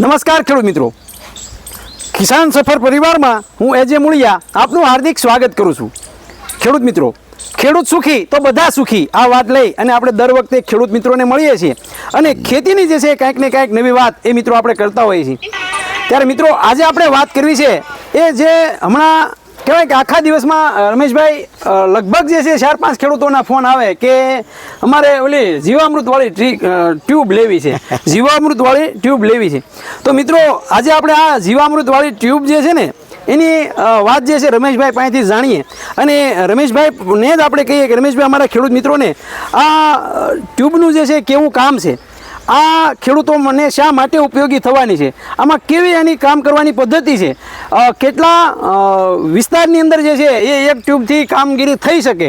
નમસ્કાર ખેડૂત મિત્રો. કિસાન સફર પરિવારમાં હું એજે મૂળિયા આપનું હાર્દિક સ્વાગત કરું છું. ખેડૂત મિત્રો, ખેડૂત સુખી તો બધા સુખી આ વાત લઈ અને આપણે દર વખતે ખેડૂત મિત્રોને મળીએ છીએ. અને ખેતીની જે છે કાંઈક ને કાંઈક નવી વાત એ મિત્રો આપણે કરતા હોઈએ છીએ. ત્યારે મિત્રો, આજે આપણે વાત કરવી છે એ જે હમણાં કહેવાય કે આખા દિવસમાં રમેશભાઈ લગભગ જે છે ચાર પાંચ ખેડૂતોના ફોન આવે કે અમારે ઓલી જીવામૃતવાળી ટ્રી ટ્યુબ લેવી છે. જીવામૃતવાળી ટ્યુબ લેવી છે. તો મિત્રો આજે આપણે આ જીવામૃતવાળી ટ્યુબ જે છે ને એની વાત જે છે રમેશભાઈ પાસેથી જાણીએ. અને રમેશભાઈને જ આપણે કહીએ કે રમેશભાઈ અમારા ખેડૂત મિત્રોને આ ટ્યુબનું જે છે કેવું કામ છે? આ ખેડૂતો મને શા માટે ઉપયોગી થવાની છે? આમાં કેવી એની કામ કરવાની પદ્ધતિ છે? કેટલા વિસ્તારની અંદર જે છે એ એક ટ્યુબથી કામગીરી થઈ શકે.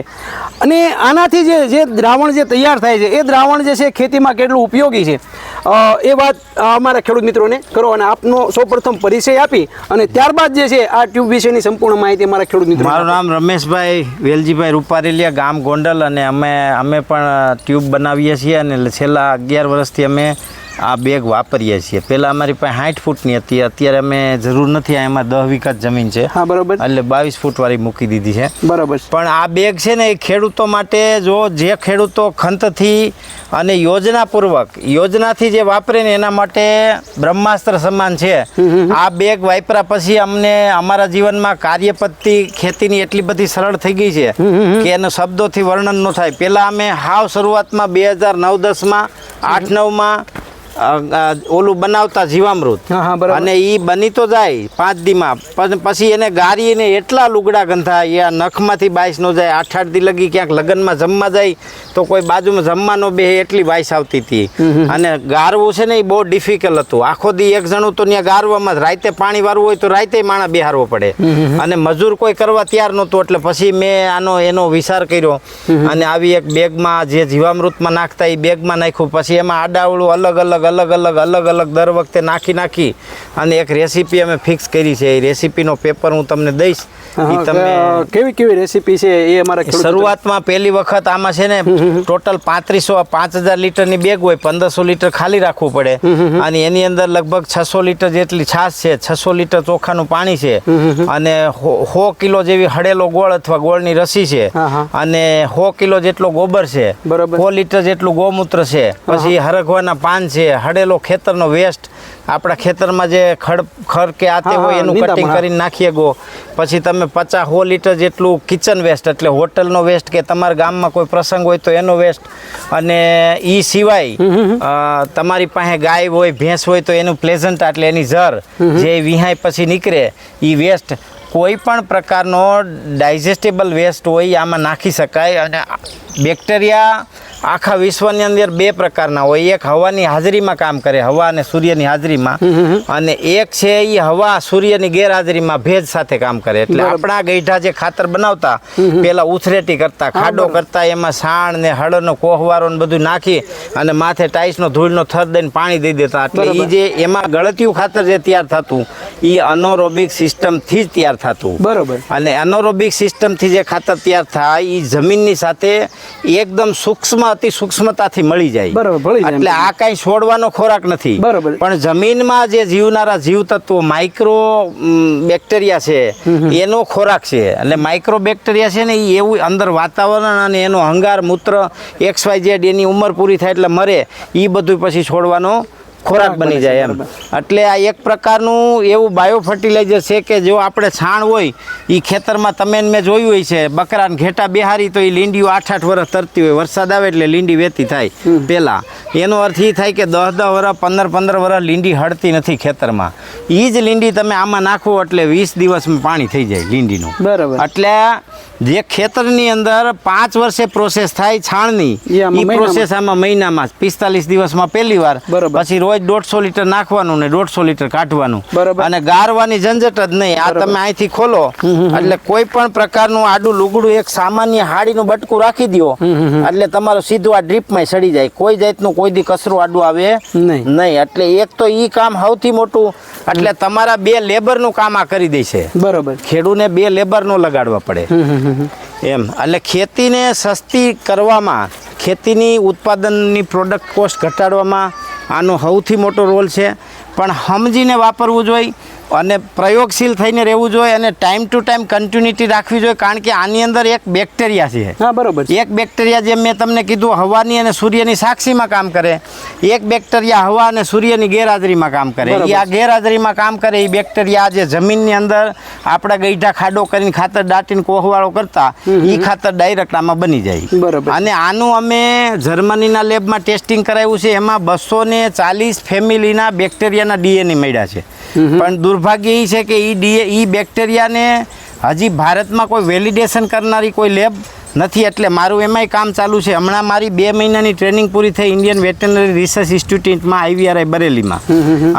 અને આનાથી જે જે દ્રાવણ જે તૈયાર થાય છે એ દ્રાવણ જે છે ખેતીમાં કેટલું ઉપયોગી છે? એ વાત અમારા ખેડૂત મિત્રોને કરો અને આપનો સૌપ્રથમ પરિચય આપી અને ત્યારબાદ જે છે આ ટ્યુબ વિશેની સંપૂર્ણ માહિતી અમારા ખેડૂત મિત્રો મારું નામ રમેશભાઈ વેલજીભાઈ રૂપારેલિયા ગામ ગોંડલ અને અમે અમે પણ ટ્યુબ બનાવીએ છીએ અને છેલ્લા અગિયાર વર્ષથી અમે આ બેગ વાપરીએ છીએ. પહેલાં અમારી પાસે સાઠ ફૂટની હતી. અત્યારે અમે જરૂર નથી એમાં દહ વીઘા જમીન છે. હા બરોબર. એટલે બાવીસ ફૂટવાળી મૂકી દીધી છે. બરાબર પણ આ બેગ છે ને એ ખેડૂતો માટે જો જે ખેડૂતો ખંતથી અને યોજનાપૂર્વક યોજનાથી જે વાપરે ને એના માટે બ્રહ્માસ્ત્ર સમાન છે. આ બેગ વાપરા પછી અમને અમારા જીવનમાં કાર્યપદ્ધતિ ખેતીની એટલી બધી સરળ થઈ ગઈ છે કે એનો શબ્દોથી વર્ણન ન થાય. પહેલાં અમે હાવ શરૂઆતમાં બે હજાર નવ દસમાં આઠ નવમાં ઓલું બનાવતા જીવામૃત. અને એ બની તો જાય પાંચ દીમાં. પણ પછી એને ગારીને એટલા લુગડા ગંધા એ આ નખમાંથી બાઈસ નો જાય આઠ આઠ દી લગી ક્યાંક લગ્નમાં જમવા જાય તો કોઈ બાજુમાં જમવા ન બે એટલી બાઈસ આવતી હતી. અને ગારવું છે ને એ બહુ ડિફિકલ્ટ હતું. આખો દી એક જણું તો ત્યાં ગારવામાં રાતે પાણી વારવું હોય તો રાતે માણા બિહારવો પડે. અને મજૂર કોઈ કરવા તૈયાર નહોતું એટલે પછી મેં આનો એનો વિચાર કર્યો. અને આવી એક બેગમાં જે જીવામૃતમાં નાખતા એ બેગમાં નાખ્યું. પછી એમાં આડાવડું અલગ અલગ અલગ અલગ અલગ અલગ દર વખતે નાખી નાખી અને એક રેસીપી અમે ફિક્સ કરી છે. એ રેસીપીનો પેપર હું તમને દઈશ. એ તમે કેવી કેવી રેસીપી છે એ અમારા શરૂઆતમાં પહેલી વખત આમાં છે ને ટોટલ પાંત્રીસો પાંચ હજાર લીટરની બેગ હોય પંદરસો લીટર ખાલી રાખવું પડે. અને એની અંદર લગભગ છસો લીટર જેટલી છાશ છે છસો લીટર ચોખાનું પાણી છે અને સો કિલો જેવી હળેલો ગોળ અથવા ગોળની રસી છે. અને સો કિલો જેટલો ગોબર છે. સો લીટર જેટલું ગૌમૂત્ર છે. પછી હરખવાના પાન છે હળેલો ખેતરનો વેસ્ટ આપણા ખેતરમાં જે ખડ ખર કે આતે હોય એનું કટિંગ કરીને નાખીએ ગો. પછી તમે પચાસ સો લીટર જેટલું કિચન વેસ્ટ એટલે હોટલનો વેસ્ટ કે તમારા ગામમાં કોઈ પ્રસંગ હોય તો એનો વેસ્ટ અને એ સિવાય તમારી પાસે ગાય હોય ભેંસ હોય તો એનું પ્લેઝન્ટ એટલે એની જર જે વિહાય પછી નીકળે એ વેસ્ટ કોઈ પણ પ્રકારનો ડાયજેસ્ટેબલ વેસ્ટ હોય આમાં નાખી શકાય. અને બેક્ટેરિયા આખા વિશ્વની અંદર બે પ્રકારના હોય. એક હવાની હાજરીમાં કામ કરે હવા અને સૂર્યની હાજરીમાં. અને એક છે એ હવા સૂર્યની ગેરહાજરીમાં ભેજ સાથે કામ કરે. એટલે આપણા ગઈઢા જે ખાતર બનાવતા પેલા ઉથરેટી કરતા ખાડો કરતા એમાં સાણ ને હળનો કોહવારો ને બધું નાખી અને માથે ટાઈસનો ધૂળનો થર દઈને પાણી દઈ દેતા. એટલે એ જે એમાં ગળતિયું ખાતર જે તૈયાર થતું એ અનોરોબિક સિસ્ટમથી જ તૈયાર થતું. બરોબર. અને અનોરોબિક સિસ્ટમથી જે ખાતર તૈયાર થાય એ જમીનની સાથે એકદમ સૂક્ષ્મ અતિ સૂક્ષ્મતાથી મળી જાય. બરાબર, એટલે આ કાંઈ છોડવાનો ખોરાક નથી. બરાબર. પણ જમીનમાં જે જીવનારા જીવતત્વો માઇક્રો બેક્ટેરિયા છે એનો ખોરાક છે. એટલે માઇક્રો બેક્ટેરિયા છે ને એ એવું અંદર વાતાવરણ અને એનો હંગાર મૂત્ર એક્સ વાય ઝેડ એની ઉંમર પૂરી થાય એટલે મરે એ બધું પછી છોડવાનો ખોરાક બની જાય એમ. એટલે આ એક પ્રકારનું એવું બાયો ફર્ટિલાઇઝર છે કે જો આપણે છાણ હોય એ ખેતરમાં તમે મેં જોયું હોય છે બકરાને ઘેટા બિહારી તો એ લીંડીઓ આઠ આઠ વર્ષ તરતી હોય. વરસાદ આવે એટલે લીંડી વેતી થાય પહેલાં એનો અર્થ એ થાય કે દસ દસ વર્ષ પંદર પંદર વર્ષ લીંડી હળતી નથી ખેતરમાં. એ જ લીંડી તમે આમાં નાખો એટલે વીસ દિવસમાં પાણી થઈ જાય લીંડીનું. બરાબર. એટલે જે ખેતરની અંદર પાંચ વર્ષે પ્રોસેસ થાય છાણની એ. પ્રોસેસ આમાં મહિનામાં પિસ્તાલીસ દિવસમાં પહેલી વાર. બરાબર. પછી રોજ દોઢસો લીટર નાખવાનું ને દોઢસો લીટર કાઢવાનું. અને ગારવાની ઝંઝટ જ નહીં આ તમે અહીંથી ખોલો. એટલે કોઈ પણ પ્રકારનું આડું લુગડું એક સામાન્ય હાડીનું બટકું રાખી દો એટલે તમારું સીધું આ ડ્રીપમાં સડી જાય. કોઈ જાતનું કોઈ દી કચરું આડું આવે નહીં. નહીં. એટલે એક તો ઈ કામ સૌથી મોટું. એટલે તમારા બે લેબરનું કામ આ કરી દેશે. બરોબર. ખેડૂને બે લેબર નો લગાડવા પડે. એમ. એટલે ખેતીને સસ્તી કરવામાં, ખેતીની ઉત્પાદનની પ્રોડક્ટ કોસ્ટ ઘટાડવામાં આનો સૌથી મોટો રોલ છે. પણ સમજીને વાપરવું જોઈએ અને પ્રયોગશીલ થઈને રહેવું જોઈએ અને ટાઈમ ટુ ટાઈમ કન્ટિન્યુટી રાખવી જોઈએ કારણ કે આની અંદર એક બેક્ટેરિયા છે. હા બરોબર એક બેક્ટેરિયા જેમ મેં તમને કીધું હવાની અને સૂર્યની સાક્ષીમાં કામ કરે. એક બેક્ટેરિયા હવા અને સૂર્યની ગેરહાજરીમાં કામ કરે. એ આ ગેરહાજરીમાં કામ કરે એ બેક્ટેરિયા જે જમીનની અંદર આપણા ગઈઢા ખાડો કરીને ખાતર દાટીને કોહવાળો કરતા એ ખાતર ડાયરેક્ટ આમાં બની જાય. બરાબર. અને આનું અમે જર્મનીના લેબમાં ટેસ્ટિંગ કરાવ્યું છે એમાં બસો ને ચાલીસ ફેમિલીના બેક્ટેરિયાના ડીએનએ મળ્યા છે. પણ દુર્ભાગ્ય એ છે કે એ ડીએ એ બેક્ટેરિયાને હજી ભારતમાં કોઈ વેલિડેશન કરનારી કોઈ લેબ નથી એટલે મારું એમાંય કામ ચાલુ છે. હમણાં મારી બે મહિનાની ટ્રેનિંગ પૂરી થઈ ઇન્ડિયન વેટરનરી રિસર્ચ ઇન્સ્ટિટ્યૂટમાં આઈવીઆરઆઈ બરેલીમાં.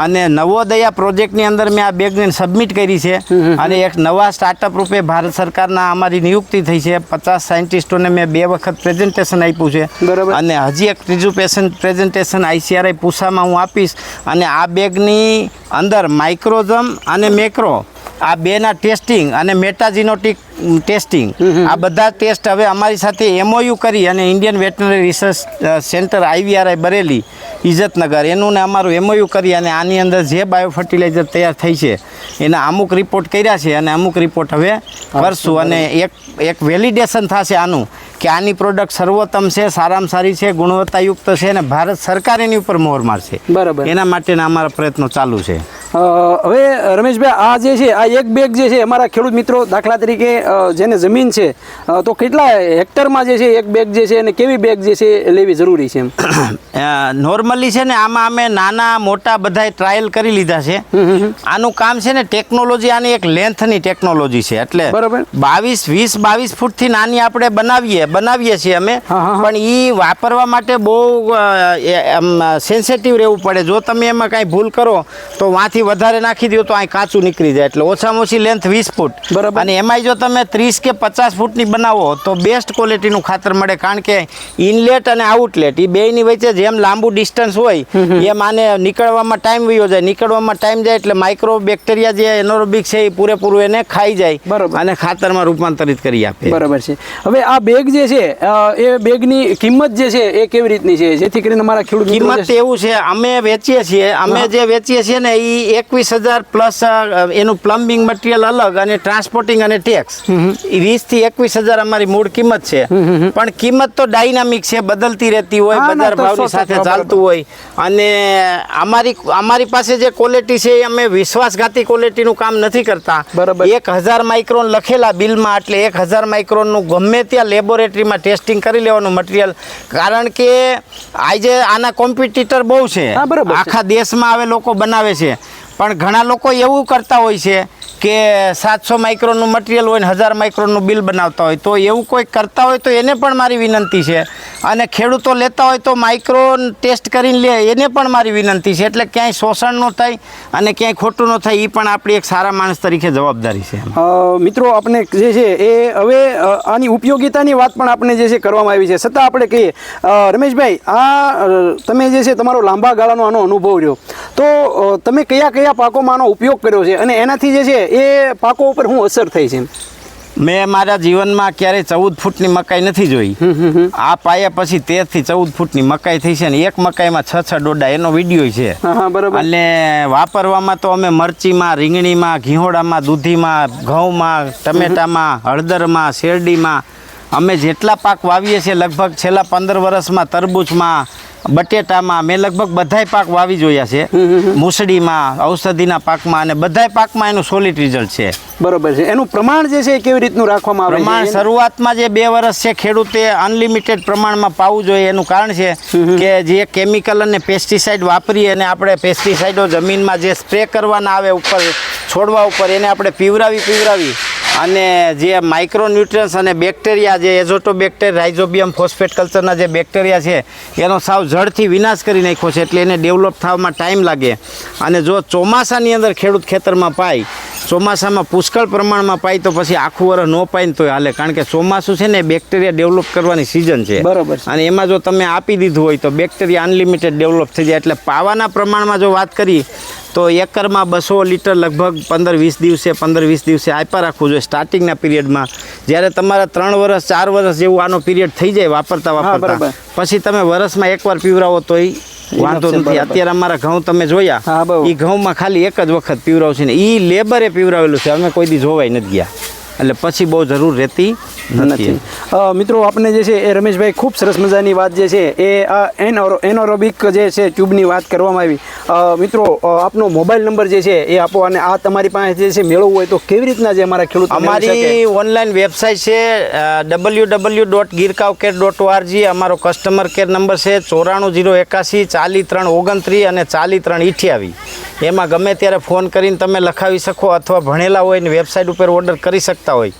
અને નવોદયા પ્રોજેક્ટની અંદર મેં આ બેગને સબમિટ કરી છે. અને એક નવા સ્ટાર્ટઅપ રૂપે ભારત સરકારના અમારી નિયુક્તિ થઈ છે. પચાસ સાયન્ટિસ્ટોને મેં બે વખત પ્રેઝન્ટેશન આપ્યું છે. બરાબર. અને હજી એક ત્રીજું પેશન્ટ પ્રેઝન્ટેશન આઈસીઆરઆઈ પૂસામાં હું આપીશ. અને આ બેગની અંદર માઇક્રોઝમ અને મેક્રો આ બેના ટેસ્ટિંગ અને મેટાજીનોટિક ટેસ્ટિંગ આ બધા ટેસ્ટ હવે અમારી સાથે એમઓયુ કરી અને Indian veterinary research centre IVRI Bareilly Izatnagar એનું ને અમારું એમઓયુ કરી અને આની અંદર જે બાયો ફર્ટિલાઇઝર તૈયાર થઈ છે એના અમુક રિપોર્ટ કર્યા છે અને અમુક રિપોર્ટ હવે કરશું. અને એક એક વેલિડેશન થશે આનું કે આની પ્રોડક્ટ સર્વોત્તમ છે સારામાં સારી છે ગુણવત્તાયુક્ત છે અને ભારત સરકાર એની ઉપર મોહર મારશે. બરાબર. એના માટેના અમારા પ્રયત્નો ચાલુ છે. હવે રમેશભાઈ આ જે છે આ એક બેગ જે છે અમારા ખેડૂત મિત્રો દાખલા તરીકે જેને જમીન છે તો કેટલા હેક્ટરમાં જે છે એક બેગ જે છે અને કેવી બેગ જે છે લેવી જરૂરી છે નોર્મલી છે ને આમાં અમે નાના મોટા બધા ટ્રાયલ કરી લીધા છે. આનું કામ છે ને ટેકનોલોજી આની એક લેન્થની ટેકનોલોજી છે. એટલે બરાબર. બાવીસ વીસ બાવીસ ફૂટથી નાની આપણે બનાવીએ બનાવીએ છીએ અમે. પણ એ વાપરવા માટે બહુ સેન્સિટિવ રહેવું પડે. જો તમે એમાં કાંઈ ભૂલ કરો તો વાંથી વધારે નાખી દો તો અહીં કાચું નીકળી જાય. એટલે ઓછામાં ઓછી લેન્થ વીસ ફૂટ. બરાબર. અને એમાંય જો તમે ત્રીસ કે પચાસ ફૂટની બનાવો તો બેસ્ટ ક્વોલિટીનું ખાતર મળે. કારણ કે ઇનલેટ અને આઉટલેટ એ બેયની વચ્ચે જેમ લાંબુ ડિસ્ટન્સ હોય એમ આને નીકળવામાં ટાઈમ વયો જાય. નીકળવામાં ટાઈમ જાય એટલે માઇક્રો બેક્ટેરિયા જે એનોરોબિક છે એ પૂરેપૂરું એને ખાઈ જાય બરાબર. અને ખાતરમાં રૂપાંતરિત કરી આપે. બરાબર છે. હવે આ બેગ જે છે એ બેગની કિંમત જે છે એ કેવી રીતની છે? જેથી કરીને અમારા ખેડૂત કિંમત એવું છે અમે વેચીએ છીએ. અમે જે વેચીએ છીએ ને એ એકવીસ હજાર પ્લસ એનું પ્લમ્બિંગ મટીરિયલ અલગ અને ટ્રાન્સપોર્ટિંગ અને ટેક્સ વીસથી એકવીસ હજાર અમારી મૂળ કિંમત છે. પણ કિંમત તો ડાયનામિક છે બદલતી રહેતી હોય બજાર ભાવની સાથે ચાલતું હોય. અને અમારી અમારી પાસે જે ક્વોલિટી છે એ અમે વિશ્વાસઘાતી ક્વોલિટીનું કામ નથી કરતા. બરાબર. એક હજાર માઇક્રોન લખેલા બિલમાં એટલે એક હજાર માઇક્રોનનું ગમે ત્યાં લેબોરેટરીમાં ટેસ્ટિંગ કરી લેવાનું મટીરિયલ કારણ કે આજે આના કોમ્પિટિટર બહુ છે. છે. આખા દેશમાં હવે લોકો બનાવે છે. પણ ઘણા લોકો એવું કરતા હોય છે કે સાતસો માઇક્રોનનું મટીરિયલ હોય ને હજાર માઇક્રોનનું બિલ બનાવતા હોય. તો એવું કોઈ કરતા હોય તો એને પણ મારી વિનંતી છે. અને ખેડૂતો લેતા હોય તો માઇક્રો ટેસ્ટ કરીને લે, એને પણ મારી વિનંતી છે. એટલે ક્યાંય શોષણ ન થાય અને ક્યાંય ખોટું ન થાય એ પણ આપણી એક સારા માણસ તરીકે જવાબદારી છે મિત્રો, આપણે જે છે એ હવે આની ઉપયોગિતાની વાત પણ આપણે જે છે કરવામાં આવી છે. છતાં આપણે કહીએ રમેશભાઈ, આ તમે જે છે તમારો લાંબા ગાળાનો આનો અનુભવ રહ્યો. તો તમે કયા કયા પાકોમાં આનો ઉપયોગ કર્યો છે અને એનાથી જે છે એ પાકો ઉપર શું અસર થઈ છે મેં મારા જીવનમાં ક્યારેય ચૌદ ફૂટની મકાઈ નથી જોઈ. આ પાયા પછી તેરથી ચૌદ ફૂટની મકાઈ થઈ છે ને એક મકાઈમાં છ છ ડોડા એનો વીડિયો છે. અને વાપરવામાં તો અમે મરચીમાં રીંગણીમાં ઘીહોડામાં દૂધીમાં ઘઉંમાં ટમેટામાં હળદરમાં શેરડીમાં. અમે જેટલા પાક વાવીએ છીએ લગભગ છેલ્લા પંદર વર્ષમાં તરબૂચમાં બટેટામાં મેં લગભગ બધાય પાક વાવી જોયા છે. મૂસળીમાં ઔષધિના પાકમાં અને બધાય પાકમાં એનું સોલિડ રિઝલ્ટ છે. બરોબર છે. એનું પ્રમાણ જે છે એ કેવી રીતનું રાખવામાં આવે પ્રમાણ શરૂઆતમાં જે બે વર્ષ છે ખેડૂતે અનલિમિટેડ પ્રમાણમાં પાવું જોઈએ એનું કારણ છે કે જે કેમિકલ અને પેસ્ટિસાઇડ વાપરીએ અને આપણે પેસ્ટિસાઇડો જમીનમાં જે સ્પ્રે કરવાના આવે ઉપર છોડવા ઉપર એને આપણે પીવરાવી પીવરાવી અને જે માઇક્રોન્યુટ્રન્સ અને બેક્ટેરિયા જે એઝોટોબેક્ટેર રાઇઝોબિયમ ફોસ્ફેટ કલ્ચરના જે બેક્ટેરિયા છે એનો સાવ જળથી વિનાશ કરી નાખ્યો છે એટલે એને ડેવલપ થવામાં ટાઈમ લાગે. અને જો ચોમાસાની અંદર ખેડૂત ખેતરમાં પાય ચોમાસામાં પુષ્કળ પ્રમાણમાં પાય તો પછી આખું વરસ ન પાય ને તોય હાલે. કારણ કે ચોમાસું છે ને બેક્ટેરિયા ડેવલપ કરવાની સિઝન છે. બરાબર અને એમાં જો તમે આપી દીધું હોય તો બેક્ટેરિયા અનલિમિટેડ ડેવલપ થઈ જાય. એટલે પાવાના પ્રમાણમાં જો વાત કરી તો એકરમાં બસો લીટર લગભગ પંદર વીસ દિવસે પંદર વીસ દિવસે આપ્યા રાખવું જોઈએ સ્ટાર્ટિંગના પીરિયડમાં જ્યારે તમારા ત્રણ વર્ષ ચાર વર્ષ જેવું આનો પીરિયડ થઈ જાય વાપરતા વાપરતા. પછી તમે વર્ષમાં એકવાર પીવરાવો તોય વાંધો નથી. અત્યારે અમારા ઘઉં તમે જોયા એ ઘઉંમાં ખાલી એક જ વખત પીવરાવશે ને. એ લેબરે પીવરાવેલું છે. અમે કોઈ દી જોવાય નથી ગયા. એટલે પછી બહુ જરૂર રહેતી નથી. મિત્રો આપણે જે છે એ રમેશભાઈ ખૂબ સરસ મજાની વાત જે છે એ આ એનોરોબિક જે છે ટ્યુબની વાત કરવામાં આવી. મિત્રો આપનો મોબાઈલ નંબર જે છે એ આપો અને આ તમારી પાસે જે છે મેળવવું હોય તો કેવી રીતના જે અમારા ખેડૂત અમારી ઓનલાઈન વેબસાઇટ છે W W dot Gircow care dot ORG અમારો કસ્ટમર કેર નંબર છે ચોરાણું જીરો એકાસી ચાલી ત્રણ ઓગણત્રીસ અને ચાલી ત્રણ ઇઠ્યાવી. એમાં ગમે ત્યારે ફોન કરીને તમે લખાવી શકો અથવા ભણેલા હોય ને વેબસાઇટ ઉપર ઓર્ડર કરી શકતા હોય.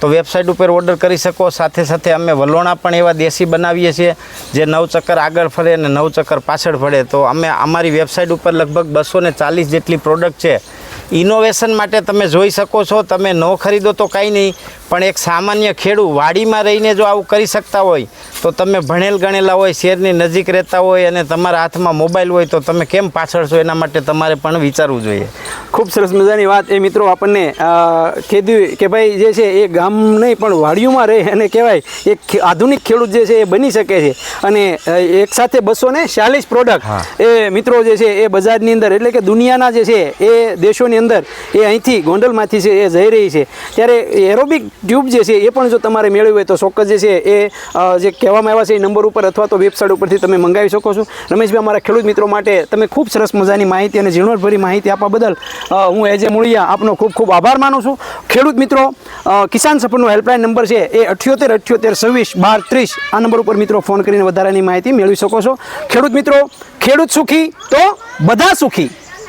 તો વેબસાઇટ ઉપર ઓર્ડર કરી શકો. સાથે સાથે અમે વલોણા પણ એવા દેશી બનાવીએ છીએ, જે નવ ચક્કર આગળ ફરે અને નવ ચક્કર પાછળ ફરે. તો અમે અમારી વેબસાઇટ ઉપર લગભગ બસો ને ચાલીસ જેટલી પ્રોડક્ટ છે. ઇનોવેશન માટે તમે જોઈ શકો છો, તમે ન ખરીદો તો કાંઈ નહીં. પણ એક સામાન્ય ખેડૂત વાડીમાં રહીને જો આવું કરી શકતા હોય તો તમે ભણેલ ગણેલા હોય શહેરની નજીક રહેતા હોય અને તમારા હાથમાં મોબાઈલ હોય તો તમે કેમ પાછળ છો? એના માટે તમારે પણ વિચારવું જોઈએ. ખૂબ સરસ મજાની વાત. એ મિત્રો આપણને કીધું કે ભાઈ જે છે એ ગામ નહીં પણ વાડીઓમાં રહે. અને કહેવાય એક આધુનિક ખેડૂત જે છે એ બની શકે છે. અને એક સાથે બસો ને ચાલીસ પ્રોડક્ટ એ મિત્રો જે છે એ બજારની અંદર એટલે કે દુનિયાના જે છે એ દેશોની અંદર એ અહીંથી ગોંડલમાંથી છે એ જઈ રહી છે. ત્યારે એરોબિક ટ્યુબ જે છે, એ પણ જો તમારે મેળવી હોય તો ચોક્કસ જે છે, એ જે કહેવામાં આવ્યા છે, એ નંબર ઉપર અથવા તો વેબસાઇટ ઉપરથી તમે મંગાવી શકો છો. રમેશભાઈ, અમારા ખેડૂત મિત્રો માટે તમે ખૂબ સરસ મજાની માહિતી અને ઝીણવટભરી માહિતી આપવા બદલ હું એજ એ મૂળિયા આપનો ખૂબ ખૂબ આભાર માનું છું. ખેડૂત મિત્રો કિસાન સફરનો હેલ્પલાઇન નંબર છે, એ અઠ્યોતેર અઠ્યોતેર, છવ્વીસ, બાર, ત્રીસ, આ નંબર ઉપર મિત્રો ફોન કરીને વધારાની માહિતી મેળવી શકો છો. ખેડૂત મિત્રો, ખેડૂત સુખી તો બધા સુખી.